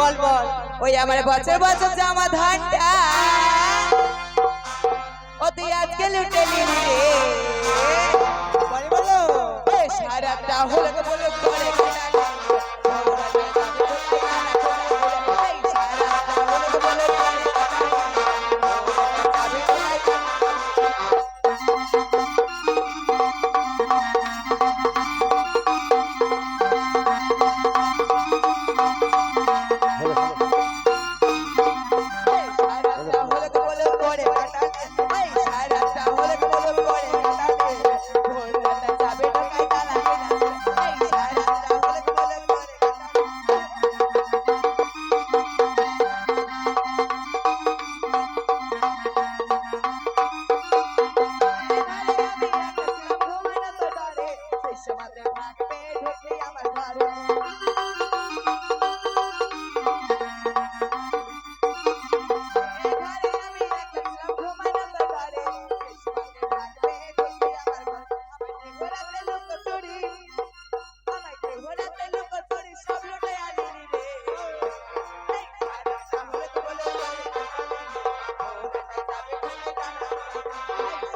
বল বল। ওই আমার বছর বছর জামা ধানটা ও তুই আজকে লুটে নিলি রে। সারাটা হলো তো বলে করে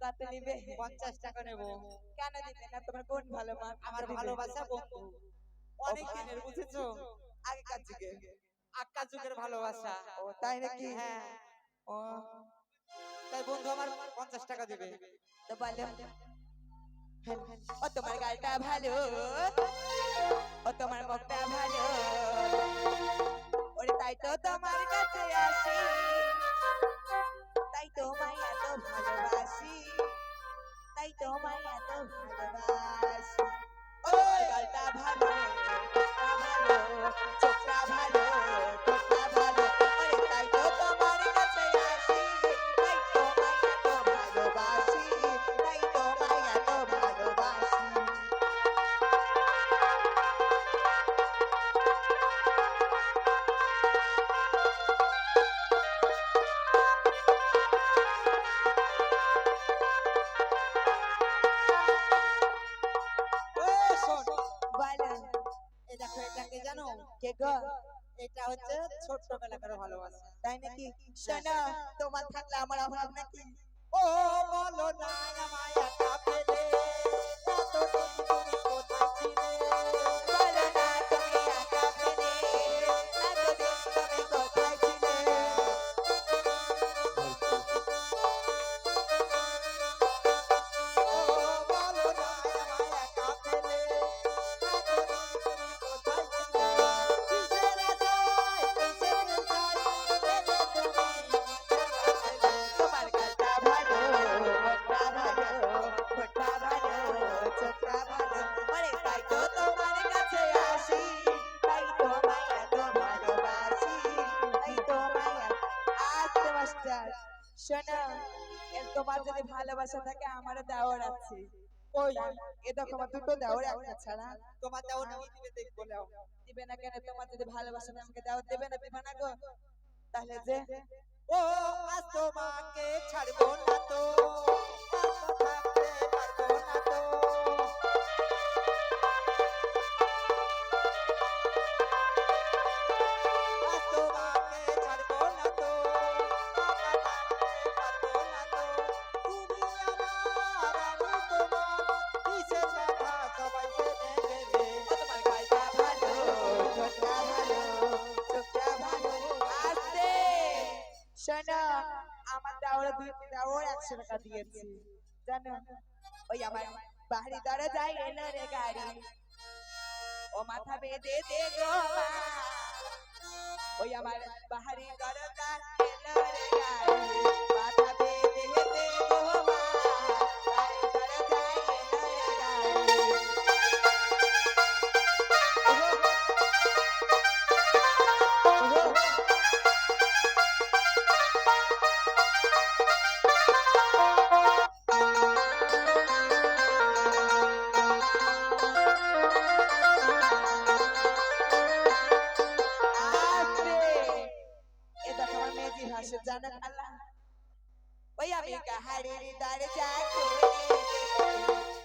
কত নিবে পঞ্চাশ টাকা নেব। কেন দিবে না? তোমার কোন ভালো মা আমার ভালোবাসা বন্ধু অনেক দিনের বুঝেছ? আগেকার যুগে। আক্কা যুগের ভালোবাসা। ও তাই নাকি? হ্যাঁ। ও। তাই বন্ধু আমার পঞ্চাশ টাকা দিবে। তো বলো। ও তোমার গালটা ভালো। ও তোমার মুখটা ভালো। ওরে তাই তো তোমার কাছে আসি। তাই তোমায় এত ভালোবাসি ও ভালোবাসা। তাই নাকি? শোনো তোমার থাকলে আমার অভাব নাকি? ও বলো না আমায় শোনো তোমার যদি ভালোবাসা থাকে, আমারও দেওয়ার আছে। ওই দেখো, আমার দুটো দেওয়ার একটা ছাড়া। তোমার দেওয়া নিয়ে দিবে, দেখব নাও। দিবে না কেন? তোমার যদি ভালোবাসা থাকে, আমাকে দেওয়ার দেবে না, দিবে না গো। তাহলে যে, ও, আজ তোমাকে ছাড়বো না তো। পারব না তো। শোনো, আমার দেওয়ার দুই দেওয়ার একশো টাকা দিয়েছি, জানো? ওই আমার বাড়ি দরজায় এলো রে গাড়ি। ও মাথা বেঁধে দে গো ওই আমার বাহারি দরজা এলো রে গাড়ি। ভাষা জানো খালা ওই আমি কাহারির দরজা খুলে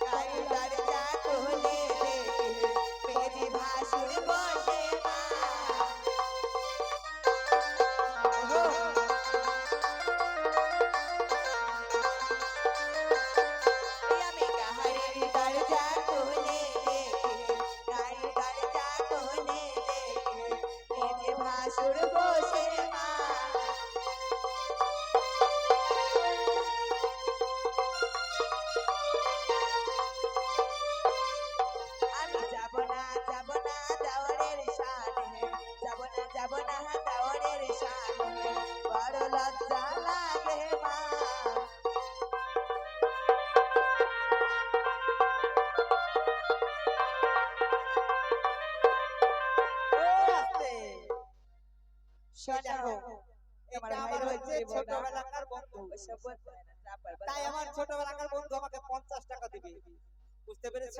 কাহারির দরজা ছোটবেলাকার বন্ধু ওসব বলতে না, যা পারবা তাই আমার ছোটবেলাকার বন্ধু আমাকে পঞ্চাশ টাকা দিবে। বুঝতে পেরেছ?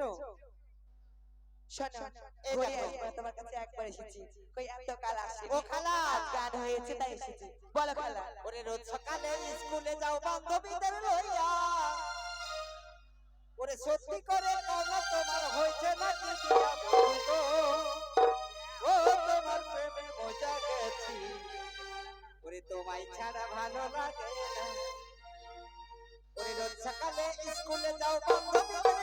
শোনো এই ঘুরে দেখো। আসব, তোমার কাছে একবার এসেছি। কই এত কাল ও খালা। গান হয়েছে তাই এসেছি। বলো খালা। ওরে রোজ সকালে স্কুলে যাও বান্ধবীদের লইয়া। ওরে সত্যি করে তোমার হয়েছে নাকি ওরে তোমায় ছাড়া ভালো লাগে। ওরে রোজ সকালে স্কুলে যাও বান্ধবীদের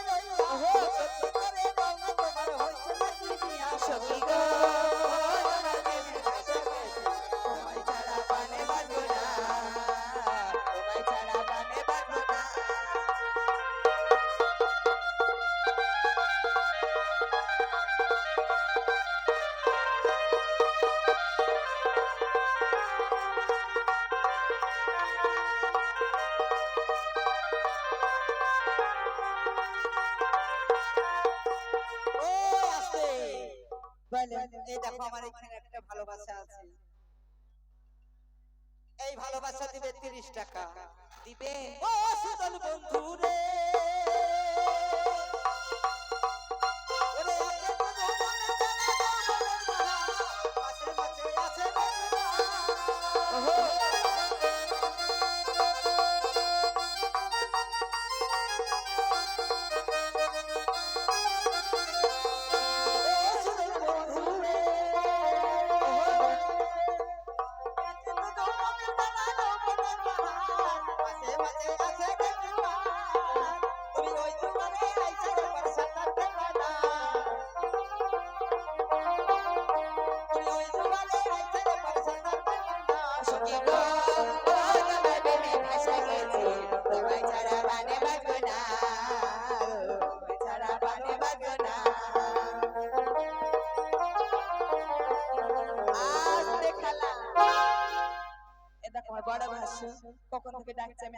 টাকা। দিবে। ও সুদল বন্ধু।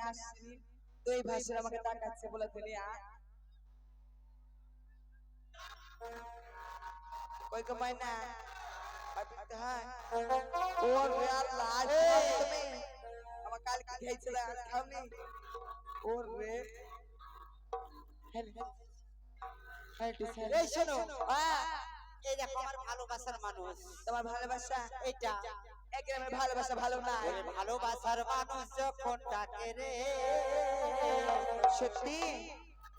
আসছি তো এই ভাসুর আমাকে ডাকাচ্ছে বলে তুমি কই মাইনা? বাড়িতে হয়। এই শোনো হ্যাঁ। এই দেখো আমার ভালোবাসার মানুষ। তোমার ভালোবাসা এটা এক ভালোবাসা ভালো না ভালোবাসার মানুষ যখন ডাকে রে। সত্যি?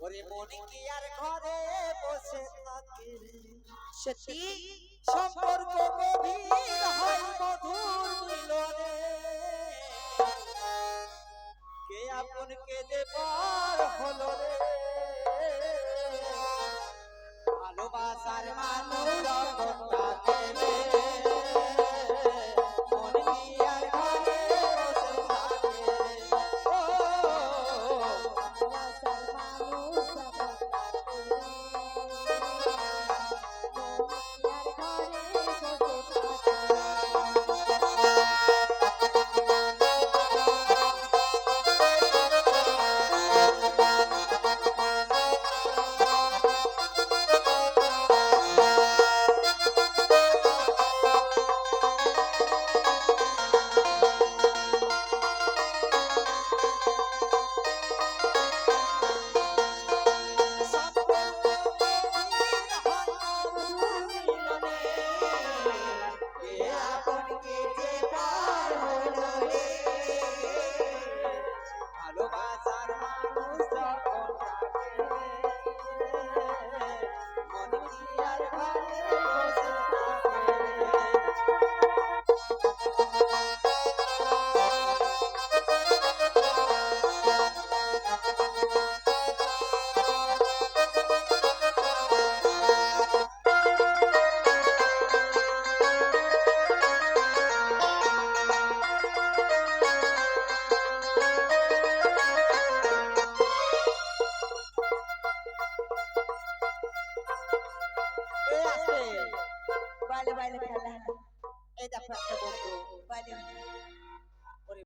ওরে মনে কি আর ঘরে বসে থাকে সত্যি? সম্পর্ক গভীর হয় মধুর মিলনে। কে আপন কে দেবার হলো রে। ভালোবাসার মানুষ যখন